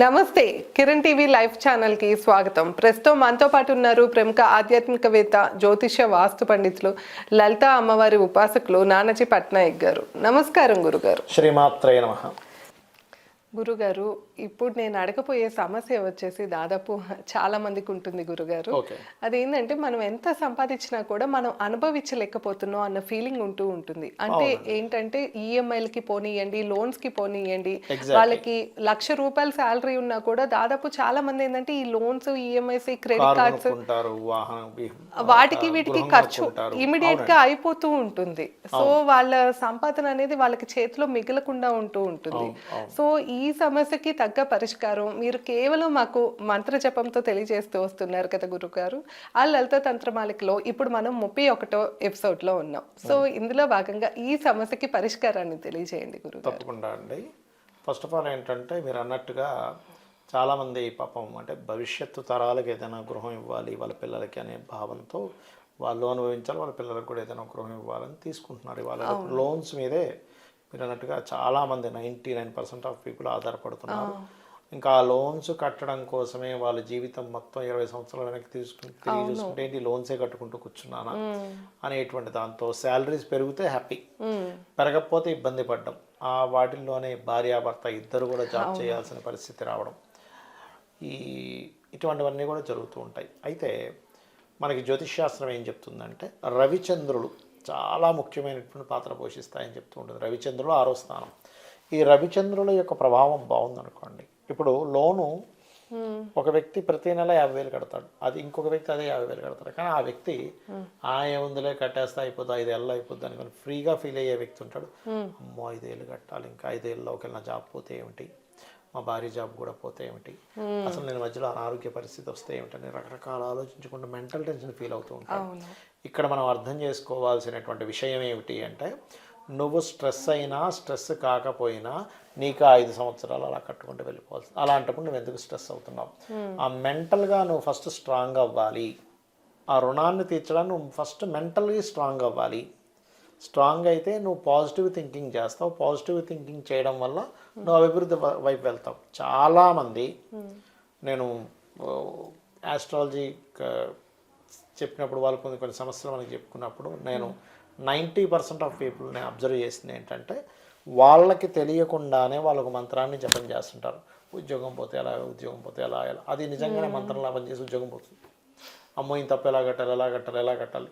నమస్తే. Kiran TV live ఛానల్కి స్వాగతం. ప్రస్తుతం మనతో పాటు ఉన్నారు ప్రముఖ ఆధ్యాత్మికవేత్త జ్యోతిష వాస్తు పండితులు లలిత అమ్మవారి ఉపాసకులు నానాజీ పట్నాయక్ గారు. నమస్కారం గురుగారు. శ్రీమాత్రయ నమ. గురుగారు ఇప్పుడు నేను అడగపోయే సమస్య వచ్చేసి దాదాపు చాలా మందికి ఉంటుంది గురుగారు. అదేంటంటే మనం ఎంత సంపాదించినా కూడా మనం అనుభవించలేకపోతున్నాం అన్న ఫీలింగ్ ఉంటూ ఉంటుంది. అంటే ఏంటంటే ఈఎంఐలకి పోనీయండి లోన్స్కి పోనీయండి వాళ్ళకి లక్ష రూపాయల శాలరీ ఉన్నా కూడా దాదాపు చాలా మంది ఏంటంటే ఈ loans EMIs credit car cards వాటికి వీటికి ఖర్చు. ఇమీడియట్గా అయిపోతూ ఉంటుంది. సో వాళ్ళ సంపాదన అనేది వాళ్ళకి చేతిలో మిగలకుండా ఉంటూ ఉంటుంది. సో ఈ సమస్యకి తగ్గ పరిష్కారం మీరు కేవలం మాకు మంత్ర జపంతో తెలియజేస్తూ వస్తున్నారు కదా గురుగారు. ఆ లలిత తంత్రమాలికలో ఇప్పుడు మనం ముప్పై ఒకటో ఎపిసోడ్లో ఉన్నాం. సో ఇందులో భాగంగా ఈ సమస్యకి పరిష్కారాన్ని తెలియజేయండి గురుగారు. తప్పకుండా అండి. ఫస్ట్ ఆఫ్ ఆల్ ఏంటంటే మీరు అన్నట్టుగా చాలామంది పాపం అంటే భవిష్యత్తు తరాలకు ఏదైనా గృహం ఇవ్వాలి వాళ్ళ పిల్లలకి అనే భావంతో వాళ్ళు అనుభవించాలి వాళ్ళ పిల్లలకు కూడా ఏదైనా గృహం ఇవ్వాలని తీసుకుంటున్నారు. ఇవాళ లోన్స్ మీదే మీరు అన్నట్టుగా చాలామంది ninety nine percent of people ఆధారపడుతున్నారు. ఇంకా ఆ లోన్స్ కట్టడం కోసమే వాళ్ళ జీవితం మొత్తం ఇరవై సంవత్సరాల వెనక్కి తీసుకుని తిరిగి చూసుకుంటే ఏంటి? లోన్సే కట్టుకుంటూ కూర్చున్నానా? అనేటువంటి దాంతో శాలరీస్ పెరిగితే హ్యాపీ. పెరగకపోతే ఇబ్బంది పడ్డం. ఆ వాటిల్లోనే భార్యాభర్త ఇద్దరు కూడా జాబ్ చేయాల్సిన పరిస్థితి రావడం. ఈ ఇటువంటివన్నీ కూడా జరుగుతూ ఉంటాయి. అయితే మనకి జ్యోతిష్ శాస్త్రం ఏం చెప్తుందంటే రవిచంద్రులు చాలా ముఖ్యమైనటువంటి పాత్ర పోషిస్తాయని చెప్తూ ఉంటుంది రవిచంద్రులు ఆరో స్థానం. ఈ రవిచంద్రుల యొక్క ప్రభావం బాగుందనుకోండి. ఇప్పుడు లోను ఒక వ్యక్తి ప్రతి నెల యాభై వేలు కడతాడు. అది ఇంకొక వ్యక్తి అదే యాభై వేలు కడతాడు. కానీ ఆ వ్యక్తి ఆ ఏముందిలే కట్టేస్తే అయిపోద్ది ఐదేళ్ళు అయిపోద్ది అనుకుని ఫ్రీగా ఫీల్ అయ్యే వ్యక్తి ఉంటాడు. అమ్మో ఐదేళ్ళు కట్టాలి ఇంకా ఐదేళ్ళలోకి వెళ్ళిన జాబ్ పోతే ఏమిటి? మా భార్య జాబ్ కూడా పోతే ఏమిటి? అసలు నేను మధ్యలో అనారోగ్య పరిస్థితి వస్తే ఏమిటని రకరకాల ఆలోచించుకుంటూ మెంటల్ టెన్షన్ ఫీల్ అవుతూ ఉంటాను ఇక్కడ మనం అర్థం చేసుకోవాల్సినటువంటి విషయం ఏమిటి అంటే నువ్వు స్ట్రెస్ అయినా స్ట్రెస్ కాకపోయినా నీకు ఆ ఐదు సంవత్సరాలు అలా కట్టుకుంటూ వెళ్ళిపోవాలి అలాంటప్పుడు నువ్వు ఎందుకు స్ట్రెస్ అవుతున్నావు? ఆ మెంటల్గా నువ్వు ఫస్ట్ స్ట్రాంగ్ అవ్వాలి. ఆ రుణాన్ని తీర్చడానికి నువ్వు ఫస్ట్ మెంటల్గా స్ట్రాంగ్ అవ్వాలి. స్ట్రాంగ్ అయితే నువ్వు పాజిటివ్ థింకింగ్ చేస్తావు. పాజిటివ్ థింకింగ్ చేయడం వల్ల నువ్వు అభివృద్ధి వైపు వెళ్తావు. చాలామంది నేను ఆస్ట్రాలజీ చెప్పినప్పుడు వాళ్ళు కొన్ని కొన్ని సమస్యలు మనకి చెప్పుకున్నప్పుడు నేను నైంటీ పర్సెంట్ ఆఫ్ పీపుల్ నేను అబ్జర్వ్ చేసింది ఏంటంటే వాళ్ళకి తెలియకుండానే వాళ్ళకు మంత్రాన్ని జపం చేస్తుంటారు. ఉద్యోగం పోతే ఎలా ఉద్యోగం పోతే ఎలా ఎలా. అది నిజంగానే మంత్రంలా పనిచేసి ఉద్యోగం పోతుంది. అమ్మో ఇంత తప్పు ఎలా కట్టాలి ఎలా కట్టాలి ఎలా కట్టాలి?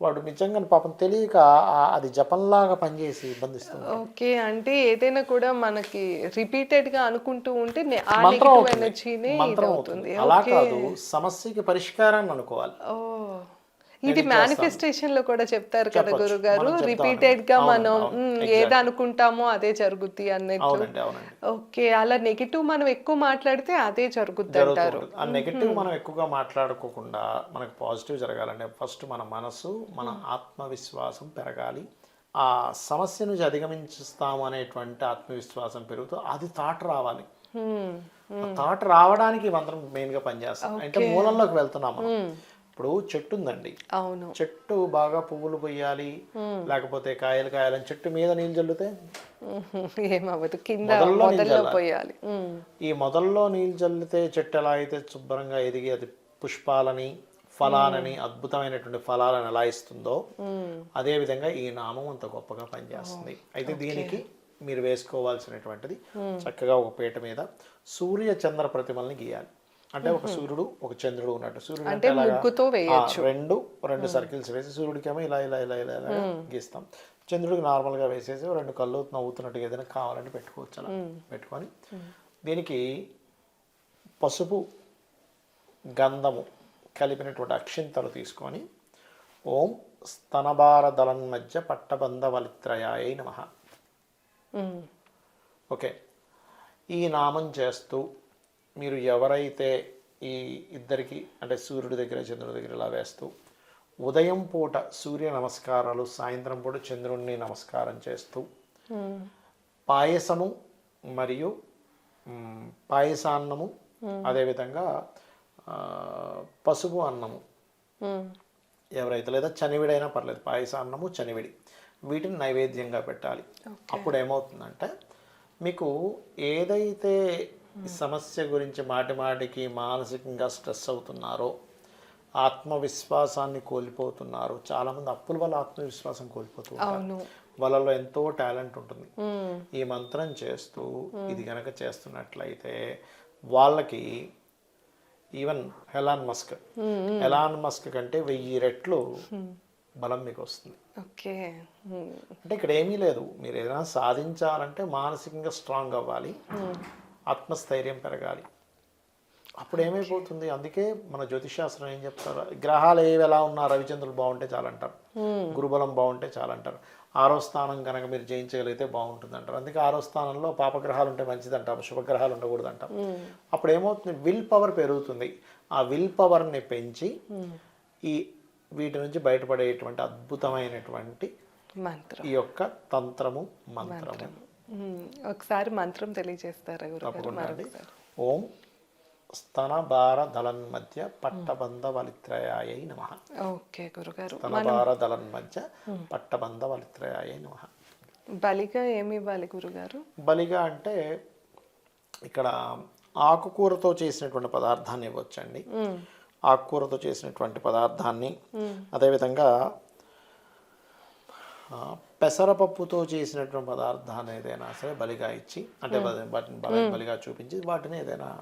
వాడు నిజంగానే పాపం తెలియక అది జపంలాగా పనిచేసి ఇబ్బందిస్తుంది ఓకే అంటే ఏదైనా కూడా మనకి రిపీటెడ్గా అనుకుంటూ ఉంటే మంత్రం అవుతుంది. అలా కాదు సమస్యకి పరిష్కారాన్ని అనుకోవాలి. ఓ. ఇది మేనిఫెస్టేషన్లో కూడా చెప్తారు కదా. గురుగారు. రిపీటెడ్గా. మనం ఏది అనుకుంటామో అదే జరుగుద్ది అన్నట్టు. ఓకే అలా నెగిటివ్ మనం ఎక్కువ మాట్లాడితే అదే జరుగుద్ది అంటారు. ఆ నెగిటివ్ మనం ఎక్కువగా మాట్లాడుకోకుండా మనకు పాజిటివ్ జరగాలంటే ఫస్ట్ మన మనసు మన ఆత్మవిశ్వాసం పెరగాలి. ఆ సమస్య నుంచి అధిగమించుస్తాము అనేటువంటి ఆత్మవిశ్వాసం పెరుగుతూ అది థాట్ రావాలి. థాట్ రావడానికి మంత్రం మెయిన్గా పనిచేస్తాం అంటే మూలంలోకి వెళ్తున్నాం మనం. ఇప్పుడు చెట్టు ఉందండి అవును. చెట్టు బాగా పువ్వులు పొయ్యాలి లేకపోతే కాయలు కాయాలని చెట్టు మీద నీళ్ళు చల్లితే? ఏమవ్వదు కింద మొదల్లో? పోయాలి. ఈ మొదల్లో నీళ్ళు చల్లితే చెట్టు ఎలా అయితే శుభ్రంగా ఎదిగి అది పుష్పాలని ఫలాలని అద్భుతమైనటువంటి ఫలాలను ఎలా ఇస్తుందో అదే విధంగా ఈ నామం అంత గొప్పగా పనిచేస్తుంది. అయితే దీనికి మీరు వేసుకోవాల్సినటువంటిది చక్కగా ఒక పీట మీద సూర్య చంద్ర ప్రతిమల్ని గీయాలి. అంటే ఒక సూర్యుడు ఒక చంద్రుడు ఉన్నట్టు. సూర్యుడు అంటే? ముగ్గుతో ఆ, రెండు రెండు సర్కిల్స్ వేసి సూర్యుడికేమో ఇలా ఇలా ఇలా ఇలా ఇలా గీస్తాం. చంద్రుడికి నార్మల్గా వేసేసి రెండు కళ్ళు నవ్వుతున్నట్టుగా ఏదైనా కావాలంటే పెట్టుకోవచ్చు అలా. పెట్టుకొని దీనికి పసుపు గంధము కలిపినటువంటి అక్షింతలు తీసుకొని ఓం స్తనభార దళం మధ్య పట్టబంధ వలిత్రయాయ నమ. ఓకే. ఈ నామం చేస్తూ మీరు ఎవరైతే ఈ ఇద్దరికి అంటే సూర్యుడి దగ్గర చంద్రుడి దగ్గర ఇలా వేస్తూ ఉదయం పూట సూర్య నమస్కారాలు సాయంత్రం పూట చంద్రుడిని నమస్కారం చేస్తూ. పాయసము మరియు పాయసాన్నము అదేవిధంగా పసుపు అన్నము. ఎవరైతే లేదా చనివిడైనా పర్లేదు పాయసాన్నము చనివిడి వీటిని నైవేద్యంగా పెట్టాలి అప్పుడు ఏమవుతుందంటే మీకు ఏదైతే సమస్య గురించి మాటి మాటికి మానసికంగా స్ట్రెస్ అవుతున్నారో ఆత్మవిశ్వాసాన్ని కోల్పోతున్నారు. చాలామంది అప్పుల వల్ల ఆత్మవిశ్వాసం కోల్పోతూ ఉంటారు. అవును. వాళ్ళలో ఎంతో టాలెంట్ ఉంటుంది. ఈ మంత్రం చేస్తూ ఇది గనక చేస్తున్నట్లయితే వాళ్ళకి even Elon Musk Elon Musk కంటే వెయ్యి రెట్లు బలం మీకు వస్తుంది. ఓకే. అంటే ఇక్కడ ఏమీ లేదు. మీరు ఏదైనా సాధించాలంటే మానసికంగా స్ట్రాంగ్ అవ్వాలి. ఆత్మస్థైర్యం పెరగాలి. అప్పుడు ఏమైపోతుంది అందుకే మన జ్యోతిషాస్త్రం ఏం చెప్తారు? గ్రహాలు ఏవి ఎలా ఉన్నా రవిచంద్రులు బాగుంటే చాలంటారు. గురుబలం బాగుంటే చాలంటారు. ఆరో స్థానం కనుక మీరు జయించగలిగితే బాగుంటుంది అంటారు అందుకే ఆరో స్థానంలో పాపగ్రహాలు ఉంటే మంచిది అంటాం శుభగ్రహాలు ఉండకూడదు అంటాం అప్పుడు ఏమవుతుంది విల్ పవర్ పెరుగుతుంది. ఆ విల్ పవర్ని పెంచి ఈ వీటి నుంచి బయటపడేటువంటి అద్భుతమైనటువంటి ఈ యొక్క తంత్రము మంత్రము. ఒకసారి మంత్రం తెలియజేస్తారా గురుగారు? తప్పకుండా ఓం స్తన భార దళన్ మధ్య పట్టబంధ వలిత్రయాయ నమ. ఓకే గురుగారు. స్తన భార దళన్ మధ్య పట్టబంధ వలిత్రయాయ నమ. బలిగా ఏమి ఇవ్వాలి గురుగారు? బలిగా అంటే ఇక్కడ ఆకుకూరతో చేసినటువంటి పదార్థాన్ని ఇవ్వచ్చండి. ఆకుకూరతో చేసినటువంటి పదార్థాన్ని అదేవిధంగా పెసరపప్పుతో చేసినటువంటి పదార్థాన్ని ఏదైనా సరే బలిగా ఇచ్చి అంటే బలి- వాటిని బలి- బలిగా చూపించి వాటిని ఏదైనా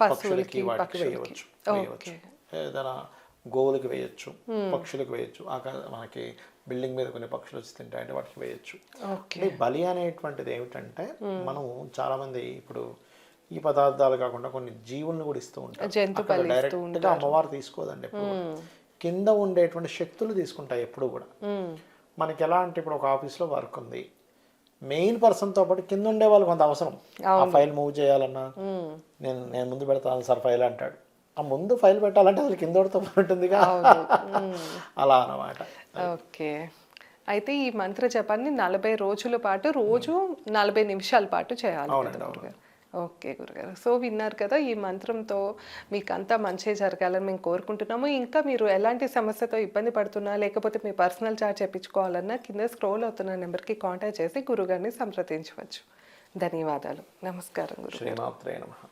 పక్షులకి వాటికి వేయవచ్చు వేయవచ్చు. ఏదైనా గోవులకి వేయచ్చు పక్షులకు వేయచ్చు. ఆకా మనకి బిల్డింగ్ మీద కొన్ని పక్షులు వచ్చి తింటాయంటే వాటికి వేయచ్చు. బలి అనేటువంటిది ఏమిటంటే మనం చాలా మంది ఇప్పుడు ఈ పదార్థాలు కాకుండా కొన్ని జీవుల్ని కూడా ఇస్తూ ఉంటారు. డైరెక్ట్ అమ్మవారు తీసుకోదండి ఎప్పుడు. కింద ఉండేటువంటి శక్తులు తీసుకుంటాయి ఎప్పుడు కూడా. మనకి ఎలా అంటే ఇప్పుడు ఒక ఆఫీస్లో వర్క్ ఉంది. మెయిన్ పర్సన్తో పాటు కింద ఉండే వాళ్ళు కొంత అవసరం. ఆ ఫైల్ మూవ్ చేయాలన్నా. నేను నేను ముందు పెడతాను సార్ ఫైల్ అంటాడు. ఆ ముందు ఫైల్ పెట్టాలంటే అసలు కింద వాడితో పాటు ఉంటుందిగా అలా అన్నమాట. ఓకే. అయితే ఈ మంత్ర జపాన్ని నలభై రోజుల పాటు రోజు నలభై నిమిషాల పాటు చేయాలి ఓకే గురుగారు. సో విన్నారు కదా ఈ మంత్రంతో మీకు అంతా మంచి జరగాలని మేము కోరుకుంటున్నాము. ఇంకా మీరు ఎలాంటి సమస్యతో ఇబ్బంది పడుతున్నా లేకపోతే మీ పర్సనల్ చార్జ్ చెప్పించుకోవాలన్నా కింద స్క్రోల్ అవుతున్న నెంబర్కి కాంటాక్ట్ చేసి గురుగారిని సంప్రదించవచ్చు. ధన్యవాదాలు. నమస్కారం గురు శ్రీమాత్రే నమ.